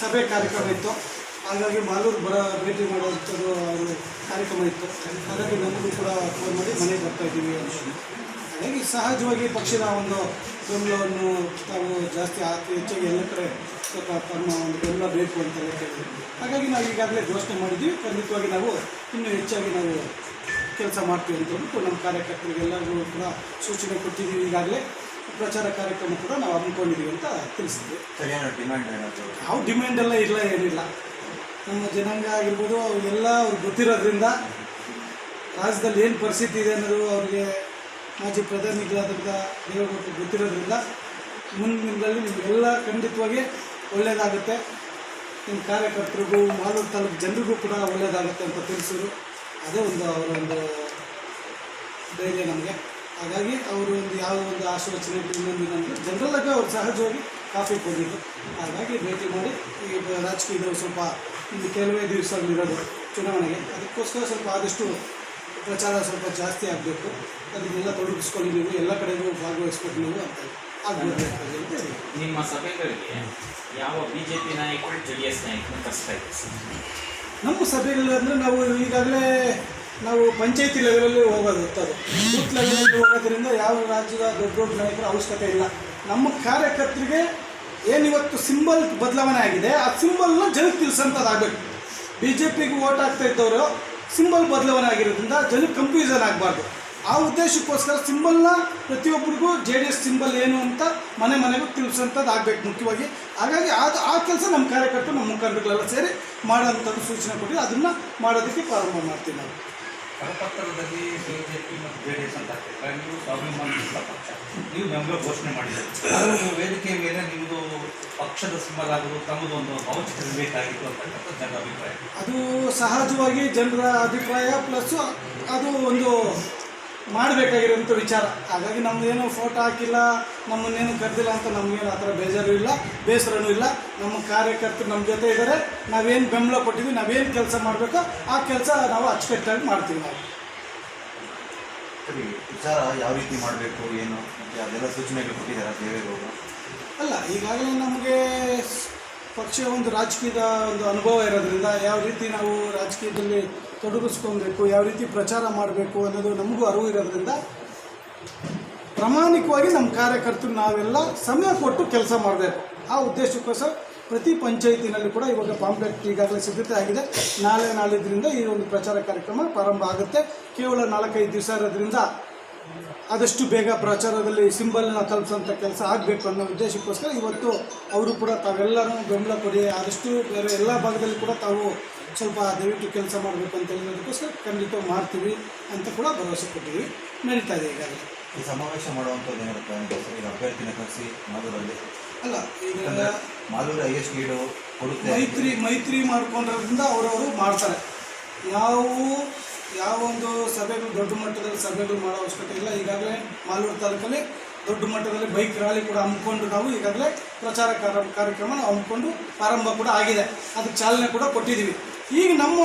ಸಭೆ ಕಾರ್ಯಕ್ರಮ ಇತ್ತು. ಹಾಗಾಗಿ ಮಾಲೂರು ಬರ ಭೇಟಿ ಮಾಡುವಂಥದ್ದು ಒಂದು ಕಾರ್ಯಕ್ರಮ ಇತ್ತು. ಹಾಗಾಗಿ ನಮಗೂ ಕೂಡ ಫೋನ್ ಮಾಡಿ ಮನೆಗೆ ಬರ್ತಾ ಇದ್ದೀವಿ ಹಾಗಾಗಿ ಸಹಜವಾಗಿ ಪಕ್ಷದ ಒಂದು ಬೆಂಬಲವನ್ನು ತಾವು ಜಾಸ್ತಿ ಅತಿ ಹೆಚ್ಚಾಗಿ ಎಲ್ಲ ಕಡೆ ಸ್ವಲ್ಪ ತಮ್ಮ ಒಂದು ಬೆಂಬಲ ಬೇಕು ಅಂತ ಹೇಳ್ತೀವಿ ಹಾಗಾಗಿ ನಾವು ಈಗಾಗಲೇ ಘೋಷಣೆ ಮಾಡಿದ್ದೀವಿ. ಖಂಡಿತವಾಗಿ ನಾವು ಇನ್ನೂ ಹೆಚ್ಚಾಗಿ ನಾವು ಕೆಲಸ ಮಾಡ್ತೀವಿ ಅಂತ ಹೇಳ್ಬಿಟ್ಟು ನಮ್ಮ ಕಾರ್ಯಕರ್ತರಿಗೆಲ್ಲರಿಗೂ ಕೂಡ ಸೂಚನೆ ಕೊಟ್ಟಿದ್ದೀವಿ ಈಗಾಗಲೇ. ಪ್ರಚಾರ ಕಾರ್ಯಕ್ರಮ ಕೂಡ ನಾವು ಹಮ್ಮಿಕೊಂಡಿದ್ದೀವಿ ಅಂತ ತಿಳಿಸಿದ್ವಿ. ಸರಿಯಾದ ಡಿಮ್ಯಾಂಡ್ ಏನಾದರೂ? ಯಾವ ಡಿಮ್ಯಾಂಡ್ ಎಲ್ಲ ಇಲ್ಲ ಏನಿಲ್ಲ. ನಮ್ಮ ಜನಾಂಗ ಆಗಿರ್ಬೋದು ಅವ್ರಿಗೆಲ್ಲ ಅವ್ರಿಗೆ ಗೊತ್ತಿರೋದ್ರಿಂದ ರಾಜ್ಯದಲ್ಲಿ ಏನು ಪರಿಸ್ಥಿತಿ ಇದೆ ಅನ್ನೋದು ಅವ್ರಿಗೆ ಮಾಜಿ ಪ್ರಧಾನಿಗಳಾದಂಥ ದೇವೇಗೌಡರು ಗೊತ್ತಿರೋದ್ರಿಂದ ಮುಂದಿನದಲ್ಲಿ ನಿಮಗೆಲ್ಲ ಖಂಡಿತವಾಗಿ ಒಳ್ಳೆಯದಾಗುತ್ತೆ ನಿಮ್ಮ ಕಾರ್ಯಕರ್ತರಿಗೂ ಮಾಲೂರು ತಾಲೂಕು ಜನರಿಗೂ ಕೂಡ ಒಳ್ಳೆಯದಾಗುತ್ತೆ ಅಂತ ತಿಳಿಸಿದ್ರು. ಅದೇ ಒಂದು ಅವರ ಒಂದು ಧೈರ್ಯ ನಮಗೆ. ಹಾಗಾಗಿ ಅವರು ಒಂದು ಯಾವ ಒಂದು ಆಶೋಚನೆ ಇನ್ನೊಂದು ಅಂದರೆ ಜನರಲ್ಲಾಗಿ ಅವ್ರು ಸಹಜವಾಗಿ ಕಾಫಿ ಕೊಟ್ಟಿದ್ದು ಹಾಗಾಗಿ ಭೇಟಿ ಮಾಡಿ ಈ ರಾಜಕೀಯದವರು ಸ್ವಲ್ಪ ಇಲ್ಲಿ ಕೆಲವೇ ದಿವಸಗಳಿರೋದು ಚುನಾವಣೆಗೆ. ಅದಕ್ಕೋಸ್ಕರ ಸ್ವಲ್ಪ ಆದಷ್ಟು ಪ್ರಚಾರ ಸ್ವಲ್ಪ ಜಾಸ್ತಿ ಆಗಬೇಕು. ಅದನ್ನೆಲ್ಲ ತೊಡಗಿಸ್ಕೊಂಡು ನೀವು ಎಲ್ಲ ಕಡೆಗೂ ಭಾಗವಹಿಸ್ಕೊಂಡು ನೀವು ಅಂತ ಆಗ್ಬೇಕಾಗಿ ಅಂತ ಹೇಳಿ ನಿಮ್ಮ ಸಭೆಗಳಿಗೆ ಯಾವ ಬಿಜೆಪಿ ನಾಯಕರು ಜೆ ಡಿ ಎಸ್ ನಾಯಕರು ಕಷ್ಟ ಇದೆ ನಮ್ಮ ಸಭೆಗಳು ಅಂದರೆ ನಾವು ಈಗಾಗಲೇ ನಾವು ಪಂಚಾಯತಿ ಲೆವೆಲಲ್ಲಿ ಹೋಗೋದು ಅದು. ಬೂತ್ ಲೆವೆಲಲ್ಲಿ ಹೋಗೋದ್ರಿಂದ ಯಾವ ರಾಜ್ಯದ ದೊಡ್ಡ ದೊಡ್ಡ ನಾಯಕರ ಅವಶ್ಯಕತೆ ಇಲ್ಲ. ನಮ್ಮ ಕಾರ್ಯಕರ್ತರಿಗೆ ಏನಿವತ್ತು ಸಿಂಬಲ್ ಬದಲಾವಣೆ ಆಗಿದೆ, ಆ ಸಿಂಬಲ್ನ ಜನಕ್ಕೆ ತಿಳಿಸೋಂಥದ್ದಾಗಬೇಕು ಬಿ ಜೆ ಪಿಗೆ ಓಟ್ ಆಗ್ತಾ ಇದ್ದವರು ಸಿಂಬಲ್ ಬದಲಾವಣೆ ಆಗಿರೋದ್ರಿಂದ ಜನಕ್ಕೆ ಕನ್ಫ್ಯೂಷನ್ ಆಗಬಾರ್ದು. ಆ ಉದ್ದೇಶಕ್ಕೋಸ್ಕರ ಸಿಂಬಲ್ನ ಪ್ರತಿಯೊಬ್ಬರಿಗೂ ಜೆ ಡಿ ಎಸ್ ಸಿಂಬಲ್ ಏನು ಅಂತ ಮನೆ ಮನೆಗೂ ತಿಳಿಸೋಂಥದ್ದು ಆಗಬೇಕು ಮುಖ್ಯವಾಗಿ. ಹಾಗಾಗಿ ಅದು ಆ ಕೆಲಸ ನಮ್ಮ ಕಾರ್ಯಕರ್ತರು, ನಮ್ಮ ಮುಖಂಡರುಗಳೆಲ್ಲ ಸೇರಿ ಮಾಡೋಂಥದ್ದು ಸೂಚನೆ ಕೊಟ್ಟು ಅದನ್ನು ಮಾಡೋದಕ್ಕೆ ಪ್ರಾರಂಭ ಮಾಡ್ತೀವಿ ನಾವು. ಕರಪತ್ರದಲ್ಲಿ ಬಿಜೆಪಿ ಮತ್ತು ಜೆ ಡಿ ಎಸ್ ಅಂತ ನೀವು ಸ್ವಾಭಿಮಾನಿ ಪಕ್ಷ. ನೀವು ಬೆಂಬಲ ಘೋಷಣೆ ಮಾಡಿದ್ದೀರಿ. ವೇದಿಕೆಯ ವೇದಿಕೆ ಮೇಲೆ ನಿಮ್ಮದು ಪಕ್ಷದ ಸಿಂಬಲಾಗಲು ತಮ್ಮದು ಒಂದು ಭಾವಚಿತ್ರ ಬೇಕಾಗಿತ್ತು ಅಂತಕ್ಕಂಥ ಜನರ ಅಭಿಪ್ರಾಯ. ಅದು ಸಹಜವಾಗಿ ಜನರ ಅಭಿಪ್ರಾಯ, ಪ್ಲಸ್ ಅದು ಒಂದು ಮಾಡಬೇಕಾಗಿರೋಂಥ ವಿಚಾರ. ಹಾಗಾಗಿ ನಮ್ಮದೇನು ಫೋಟೋ ಹಾಕಿಲ್ಲ ನಮ್ಮನ್ನೇನು ಕರೆದಿಲ್ಲ ಅಂತ ನಮಗೇನು ಆ ಥರ ಬೇಜಾರು ಇಲ್ಲ ಬೇಸರನೂ ಇಲ್ಲ. ನಮ್ಮ ಕಾರ್ಯಕರ್ತರು ನಮ್ಮ ಜೊತೆ ಇದ್ದಾರೆ ನಾವೇನು ಬೆಂಬಲ ಕೊಟ್ಟಿದ್ವಿ ನಾವೇನು ಕೆಲಸ ಮಾಡಬೇಕೋ ಆ ಕೆಲಸ ನಾವು ಅಚ್ಚುಕಟ್ಟಾಗಿ ಮಾಡ್ತೀವಿ ನಾವು. ಸರಿ ವಿಚಾರ ಯಾವ ರೀತಿ ಮಾಡಬೇಕು ಏನು? ಅದೆಲ್ಲ ಸೂಚನೆಗಳು ಕೊಟ್ಟಿದ್ದಾರೆ ದೇವೇಗೌಡರು? ಅಲ್ಲ ಈಗಾಗಲೇ ನಮಗೆ ಪಕ್ಷ ಒಂದು ರಾಜಕೀಯದ ಒಂದು ಅನುಭವ ಇರೋದ್ರಿಂದ ಯಾವ ರೀತಿ ನಾವು ರಾಜಕೀಯದಲ್ಲಿ ತೊಡಗಿಸ್ಕೊಬೇಕು, ಯಾವ ರೀತಿ ಪ್ರಚಾರ ಮಾಡಬೇಕು ಅನ್ನೋದು ನಮಗೂ ಅರಿವು ಇರೋದ್ರಿಂದ ಪ್ರಾಮಾಣಿಕವಾಗಿ ನಮ್ಮ ಕಾರ್ಯಕರ್ತರು ನಾವೆಲ್ಲ ಸಮಯ ಕೊಟ್ಟು ಕೆಲಸ ಮಾಡಬೇಕು ಆ ಉದ್ದೇಶಕ್ಕೋಸ್ಕರ ಪ್ರತಿ ಪಂಚಾಯತಿನಲ್ಲಿ ಕೂಡ ಇವಾಗ ಪಾಂಪ್ಲೆಟ್ ಈಗಾಗಲೇ ಸಿದ್ಧತೆ ಆಗಿದೆ. ನಾಳೆ ನಾಳಿದ್ರಿಂದ ಈ ಒಂದು ಪ್ರಚಾರ ಕಾರ್ಯಕ್ರಮ ಪ್ರಾರಂಭ ಆಗುತ್ತೆ. ಕೇವಲ ನಾಲ್ಕೈದು ದಿವಸ ಇರೋದ್ರಿಂದ ಆದಷ್ಟು ಬೇಗ ಪ್ರಚಾರದಲ್ಲಿ ಸಿಂಬಲ್ನ ತಲುಪಿಸೋಂಥ ಕೆಲಸ ಆಗಬೇಕು ಅನ್ನೋ ಉದ್ದೇಶಕ್ಕೋಸ್ಕರ ಇವತ್ತು ಅವರು ಕೂಡ ತಾವೆಲ್ಲರೂ ಬೆಂಬಲ ಕೊಡಿ ಆದಷ್ಟು ಬೇರೆ ಎಲ್ಲ ಭಾಗದಲ್ಲಿ ಕೂಡ ತಾವು ಸ್ವಲ್ಪ ದಯವಿಟ್ಟು ಕೆಲಸ ಮಾಡಬೇಕು ಅಂತ ಹೇಳೋದಕ್ಕೋಸ್ಕರ ಖಂಡಿತ ಮಾಡ್ತೀವಿ ಅಂತ ಕೂಡ ಭರವಸೆ ಕೊಟ್ಟಿದ್ದೀವಿ. ನಡೀತಾ ಇದೆ ಈಗಾಗಲೇ. ಈ ಸಮಾವೇಶ ಮಾಡುವಂಥದ್ದು ಈಗ ಅಭ್ಯರ್ಥಿನ ಕರೆಸಿ ಮಾಧುರಲ್ಲಿ. ಅಲ್ಲ ಈಗ ಮಾಧುರ ಮಾಲೂರು ಹೈಯೆಸ್ಟ್ ಲೀಡು ಕೊಡುತ್ತೆ. ಮೈತ್ರಿ ಮೈತ್ರಿ ಮಾಡ್ಕೊಂಡ್ರಿಂದ ಅವರವರು ಮಾಡ್ತಾರೆ. ಯಾವ ಯಾವ ಒಂದು ಸಭೆಗಳು, ದೊಡ್ಡ ಮಟ್ಟದಲ್ಲಿ ಸಭೆಗಳು ಮಾಡೋ ಅವಶ್ಯಕತೆ ಇಲ್ಲ. ಈಗಾಗಲೇ ಮಾಲೂರು ತಾಲೂಕಲ್ಲಿ ದೊಡ್ಡ ಮಟ್ಟದಲ್ಲಿ ಬೈಕ್ ರ್ಯಾಲಿ ಕೂಡ ಹಮ್ಮಿಕೊಂಡು ನಾವು ಈಗಾಗಲೇ ಪ್ರಚಾರ ಕಾರ್ಯ, ಕಾರ್ಯಕ್ರಮ ಹಮ್ಮಿಕೊಂಡು ಪ್ರಾರಂಭ ಕೂಡ ಆಗಿದೆ. ಅದಕ್ಕೆ ಚಾಲನೆ ಕೂಡ ಕೊಟ್ಟಿದ್ದೀವಿ. ಈಗ ನಮ್ಮ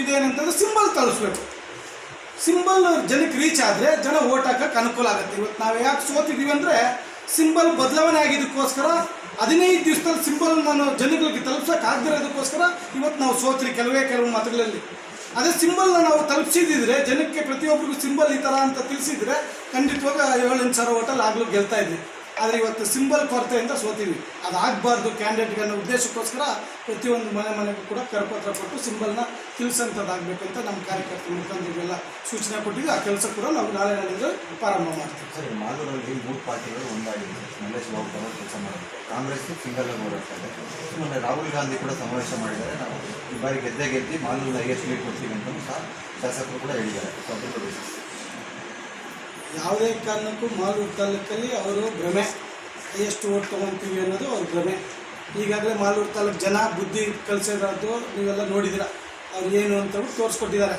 ಇದೇನಂತಂದ್ರೆ ಸಿಂಬಲ್ ತಲುಪಿಸ್ಬೇಕು. ಸಿಂಬಲ್ ಜನಕ್ಕೆ ರೀಚ್ ಆದರೆ ಜನ ಓಟ್ ಹಾಕಕ್ಕೆ ಅನುಕೂಲ ಆಗುತ್ತೆ. ಇವತ್ತು ನಾವು ಯಾಕೆ ಸೋತಿದ್ದೀವಿ ಅಂದರೆ ಸಿಂಬಲ್ ಬದಲಾವಣೆ ಆಗಿದ್ದಕ್ಕೋಸ್ಕರ ಹದಿನೈದು ದಿವಸದಲ್ಲಿ ಸಿಂಬಲ್ ನಾನು ಜನಗಳಿಗೆ ತಲುಪ್ಸೋಕೆ ಆಗದಿರೋದಕ್ಕೋಸ್ಕರ ಇವತ್ತು ನಾವು ಸೋತ್ರಿ. ಕೆಲವೇ, ಕೆಲವು ಮತಗಳಲ್ಲಿ ಅದೇ ಸಿಂಬಲ್ನ ನಾವು ತಲುಪಿಸಿದ್ರೆ ಜನಕ್ಕೆ ಪ್ರತಿಯೊಬ್ಬರಿಗೂ ಸಿಂಬಲ್ ಈ ಥರ ಅಂತ ತಿಳಿಸಿದ್ರೆ ಖಂಡಿತವಾಗ ಏಳು ಎಂಟು ಸಾವಿರ ಹೋಟೆಲ್ ಆಗಲೂ ಗೆಲ್ತಾ ಇದ್ವಿ. ಆದರೆ ಇವತ್ತು ಸಿಂಬಲ್ ಕೊರತೆಯಿಂದ ಸೋತೀವಿ ಅದಾಗಬಾರ್ದು ಕ್ಯಾಂಡಿಡೇಟ್ಗೆ ಅನ್ನೋ ಉದ್ದೇಶಕ್ಕೋಸ್ಕರ ಪ್ರತಿಯೊಂದು ಮನೆ ಮನೆಗೂ ಕೂಡ ಕರಪತ್ರ ಕೊಟ್ಟು ಸಿಂಬಲ್ನ ತಿಳಿಸಂಥದ್ದಾಗಬೇಕು ಅಂತ ನಮ್ಮ ಕಾರ್ಯಕರ್ತರ ಮುಖಂಡರಿಗೆಲ್ಲ ಸೂಚನೆ ಕೊಟ್ಟಿದ್ದು ಆ ಕೆಲಸ ಕೂಡ ನಾವು ನಾಳೆ ನಾಳಿದ್ದು ಪ್ರಾರಂಭ ಮಾಡ್ತೀವಿ. ಸರಿ, ಮಾಲೂರಲ್ಲಿ ಮೂರು ಪಾರ್ಟಿಗಳು ಒಂದಾಗಿದೆ ಮಲ್ಲೇಶ್ ಬಾಬು ಕೆಲಸ ಮಾಡುತ್ತೆ ಕಾಂಗ್ರೆಸ್ ಸಿಂಗಲ್ ಹೋರಾಡ್ತಾ ಮೊನ್ನೆ ರಾಹುಲ್ ಗಾಂಧಿ ಕೂಡ ಸಮಾವೇಶ ಮಾಡಿದ್ದಾರೆ. ನಾವು ಈ ಬಾರಿ ಗೆದ್ದೆ ಗೆದ್ದು ಮಾಲೂರಲ್ಲಿ ಐಎಸ್ ಕೊಡ್ತೀವಿ ಅಂತ ಸಹ ಶಾಸಕರು ಕೂಡ ಹೇಳಿದ್ದಾರೆ. ಯಾವುದೇ ಕಾರಣಕ್ಕೂ ಮಾಲೂರು ತಾಲೂಕಲ್ಲಿ ಅವರು ಭ್ರಮೆ. ಎಷ್ಟು ಓಟ್ ತೊಗೊತೀವಿ ಅನ್ನೋದು ಅವ್ರ ಭ್ರಮೆ. ಈಗಾಗಲೇ ಮಾಲೂರು ತಾಲೂಕು ಜನ ಬುದ್ಧಿ ಕಲಿಸಿರೋದು ನೀವೆಲ್ಲ ನೋಡಿದ್ದೀರ. ಅವ್ರು ಏನು ಅಂತ ತೋರಿಸ್ಕೊಟ್ಟಿದ್ದಾರೆ.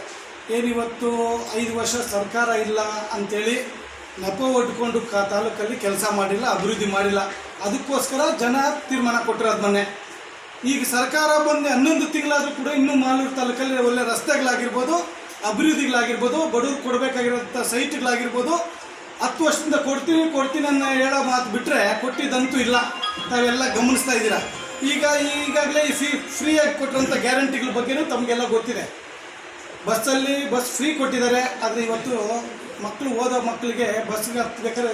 ಏನಿವತ್ತು ಐದು ವರ್ಷ ಸರ್ಕಾರ ಇಲ್ಲ ಅಂಥೇಳಿ ನೆಪ ಒಟ್ಕೊಂಡು ಕಾ ತಾಲೂಕಲ್ಲಿ ಕೆಲಸ ಮಾಡಿಲ್ಲ, ಅಭಿವೃದ್ಧಿ ಮಾಡಿಲ್ಲ. ಅದಕ್ಕೋಸ್ಕರ ಜನ ತೀರ್ಮಾನ ಕೊಟ್ಟಿರೋದು ಮೊನ್ನೆ. ಈಗ ಸರ್ಕಾರ ಬಂದು ಹನ್ನೊಂದು ತಿಂಗಳಾದರೂ ಕೂಡ ಇನ್ನೂ ಮಾಲೂರು ತಾಲೂಕಲ್ಲಿ ಒಳ್ಳೆ ರಸ್ತೆಗಳಾಗಿರ್ಬೋದು. ಅಭಿವೃದ್ಧಿಗಳಾಗಿರ್ಬೋದು ಬಡವ್ರಿಗೆ ಕೊಡಬೇಕಾಗಿರೋಂಥ ಸೈಟ್ಗಳಾಗಿರ್ಬೋದು, ಹತ್ತು ವರ್ಷದಿಂದ ಕೊಡ್ತೀನಿ ಕೊಡ್ತೀನಿ ಅನ್ನೋ ಹೇಳೋ ಮಾತು ಬಿಟ್ಟರೆ ಕೊಟ್ಟಿದ್ದಂತೂ ಇಲ್ಲ. ತಾವೆಲ್ಲ ಗಮನಿಸ್ತಾ ಇದ್ದೀರಾ? ಈಗ ಈಗಾಗಲೇ ಈ ಫ್ರೀ ಫ್ರೀಯಾಗಿ ಕೊಟ್ಟಿರೋಂಥ ಗ್ಯಾರಂಟಿಗಳ ಬಗ್ಗೆನೂ ತಮಗೆಲ್ಲ ಗೊತ್ತಿದೆ. ಬಸ್ಸಲ್ಲಿ ಬಸ್ ಫ್ರೀ ಕೊಟ್ಟಿದ್ದಾರೆ, ಆದರೆ ಇವತ್ತು ಮಕ್ಕಳು, ಓದೋ ಮಕ್ಕಳಿಗೆ ಬಸ್ಗೆ ಹತ್ಬೇಕಾದ್ರೆ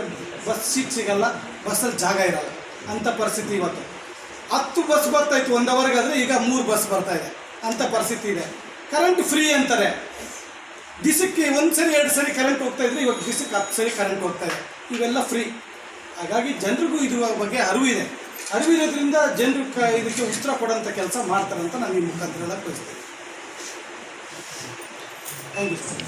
ಬಸ್ ಸೀಟ್ ಸಿಗಲ್ಲ, ಬಸ್ಸಲ್ಲಿ ಜಾಗ ಇರಲ್ಲ. ಅಂಥ ಪರಿಸ್ಥಿತಿ ಇವತ್ತು. ಹತ್ತು ಬಸ್ ಬರ್ತಾಯಿತ್ತು ಒಂದು ಅವರ್ಗಾದರೆ ಈಗ ಮೂರು ಬಸ್ ಬರ್ತಾಯಿದೆ ಅಂಥ ಪರಿಸ್ಥಿತಿ ಇದೆ. ಕರೆಂಟ್ ಫ್ರೀ ಅಂತಾರೆ. ದಿಸಕ್ಕೆ ಒಂದು ಸರಿ, ಎರಡು ಸರಿ ಕರೆಂಟ್ ಹೋಗ್ತಾ ಇದ್ರೆ ಇವಾಗ ದಿಸಕ್ಕೆ ಹತ್ತು ಸರಿ ಕರೆಂಟ್ ಹೋಗ್ತಾ ಇದೆ. ಇವೆಲ್ಲ ಫ್ರೀ ಹಾಗಾಗಿ ಜನರಿಗೂ ಇದ್ರ ಬಗ್ಗೆ ಅರಿವಿದೆ ಅರಿವಿರೋದ್ರಿಂದ ಜನರು ಕ ಇದಕ್ಕೆ ಉತ್ತರ ಕೊಡೋಂಥ ಕೆಲಸ ಮಾಡ್ತಾರಂತ ನಾನು ಈ ಮುಖಾಂತರ ಕಳಿಸ್ತೇನೆ ಥ್ಯಾಂಕ್ ಯು